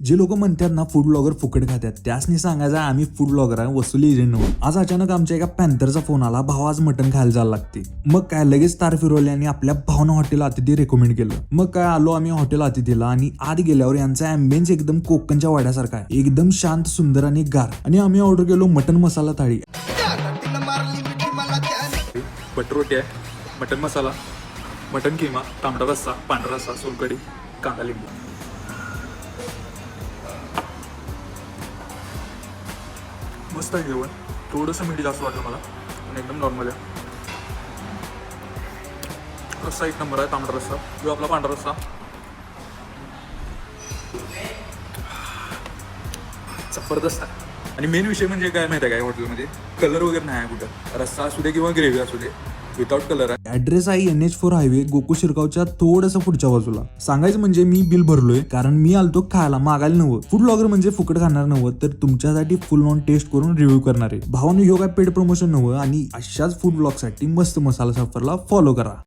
जे लोक म्हणतात ना फूड ब्लॉगर फुकट खात्यात त्यासनी सांगायचं आम्ही फूड ब्लॉगर आहे वसुली एजंट आज अचानक आमच्या एका पॅन्थरचा फोन आला भाव आज मटन खायला जायला लागते. मग काय लगेच तार फिरवले आणि आपल्या भावना हॉटेल अतिथी रेकमेंड केलं. मग काय आलो आम्ही हॉटेल अतिथीला आणि आत गेल्यावर यांचा अँबियन्स एकदम कोकणच्या वाड्यासारखा आहे. एकदम शांत सुंदर आणि गार. आणि आम्ही ऑर्डर केलो मटन मसाला थाळी. बटर रोटी आहे मटन मसाला मटन किमा तांबडा रस्सा पांढरा रस्सा सोलकडी कांदा लिंबू. मस्त आहे जेवण. थोडंसं मीठ जास्त वाटलं मला पण एकदम नॉर्मल आहे. रस्सा एक नंबर आहे तांबडा रस्सा. जो आपला पांढरा रस्सा. जबरदस्त आहे. आणि मेन विषय म्हणजे काय माहिती आहे काय हॉटेलमध्ये कलर वगैरे नाही आहे कुठं. रस्सा असू दे किंवा ग्रेव्ही असू दे. विदाउट कलर आहे. ऍड्रेस आहे N H four highway Gokul शिरगावच्या थोडंसं पुढच्या बाजूला. सांगायचं म्हणजे मी बिल भरलोय कारण मी आलतो खायला मागायला नव्हतं. फूड ब्लॉगर म्हणजे फुकट खाणार नव्हतं तर तुमच्यासाठी फुल ऑन टेस्ट करून रिव्ह्यू करणार आहे. भावानं योगा काय पेड प्रमोशन नव्हतं आणि अशाच फूड ब्लॉगसाठी मस्त मसाला सफरला फॉलो करा.